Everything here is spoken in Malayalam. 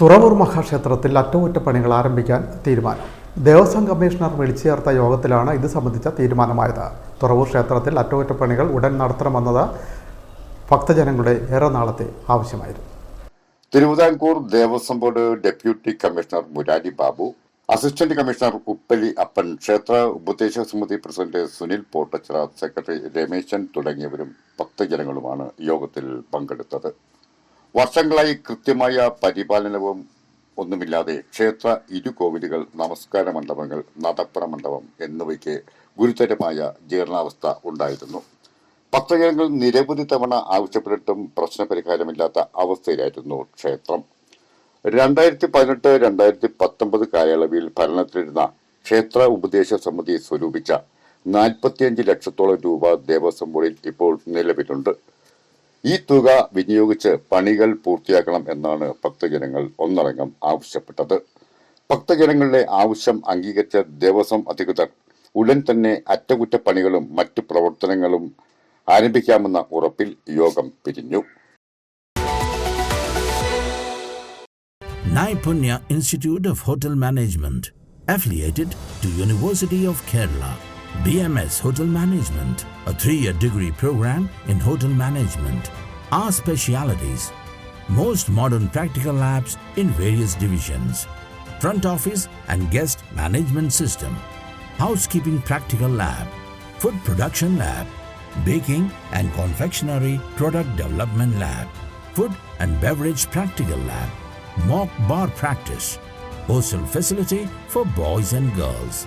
തുറവൂർ മഹാക്ഷേത്രത്തിൽ അറ്റകുറ്റപ്പണികൾ ആരംഭിക്കാൻ തീരുമാനം. ദേവസ്വം കമ്മീഷണർ വിളിച്ചു ചേർത്ത യോഗത്തിലാണ് ഇത് സംബന്ധിച്ച തീരുമാനമായത്. തുറവൂർ ക്ഷേത്രത്തിൽ അറ്റകുറ്റപ്പണികൾ ഉടൻ നടത്തണമെന്നത് ഭക്തജനങ്ങളുടെ ഏറെ നാളത്തെ ആവശ്യമായിരുന്നു. Travancore Devaswom board deputy commissioner Murari Babu assistant commissioner Uppali Appan ക്ഷേത്ര ഉപദേശക സമിതി പ്രസിഡന്റ് സുനിൽ പോട്ടച്ചിറ സെക്രട്ടറി രമേശൻ തുടങ്ങിയവരും ഭക്തജനങ്ങളുമാണ് യോഗത്തിൽ പങ്കെടുത്തത്. വർഷങ്ങളായി കൃത്യമായ പരിപാലനവും ഒന്നുമില്ലാതെ ക്ഷേത്ര ഇരുകോവിലുകൾ നമസ്കാര മണ്ഡപങ്ങൾ നടപ്പുറ മണ്ഡപം എന്നിവയ്ക്ക് ഗുരുതരമായ ജീർണാവസ്ഥ ഉണ്ടായിരുന്നു. ഭക്തജനങ്ങൾ നിരവധി തവണ ആവശ്യപ്പെട്ടിട്ടും പ്രശ്നപരിഹാരമില്ലാത്ത അവസ്ഥയിലായിരുന്നു ക്ഷേത്രം. രണ്ടായിരത്തി പതിനെട്ട് രണ്ടായിരത്തി പത്തൊമ്പത് കാലയളവിൽ ഭരണത്തിലിരുന്ന ക്ഷേത്ര ഉപദേശ സമിതി സ്വരൂപിച്ച നാൽപ്പത്തിയഞ്ച് ലക്ഷത്തോളം രൂപ ദേവസ്വം ബോർഡിൽ ഇപ്പോൾ നിലവിലുണ്ട്. ഈ തുക വിനിയോഗിച്ച് പണികൾ പൂർത്തിയാക്കണം എന്നാണ് ഭക്തജനങ്ങൾ ഒന്നടങ്കം ആവശ്യപ്പെട്ടത് ഭക്തജനങ്ങളുടെ ആവശ്യം അംഗീകരിച്ച ദേവസ്വം അധികൃതർ ഉടൻ തന്നെ അറ്റകുറ്റപ്പണികളും മറ്റു പ്രവർത്തനങ്ങളും ആരംഭിക്കാമെന്ന ഉറപ്പിൽ യോഗം പിരിഞ്ഞു institute of hotel management affiliated to University. BMS Hotel Management, a three-year degree program in hotel management. Our specialities: most modern practical labs in various divisions, front office and guest management system, housekeeping practical lab, food production lab, baking and confectionery product development lab, food and beverage practical lab, mock bar practice, hostel facility for boys and girls,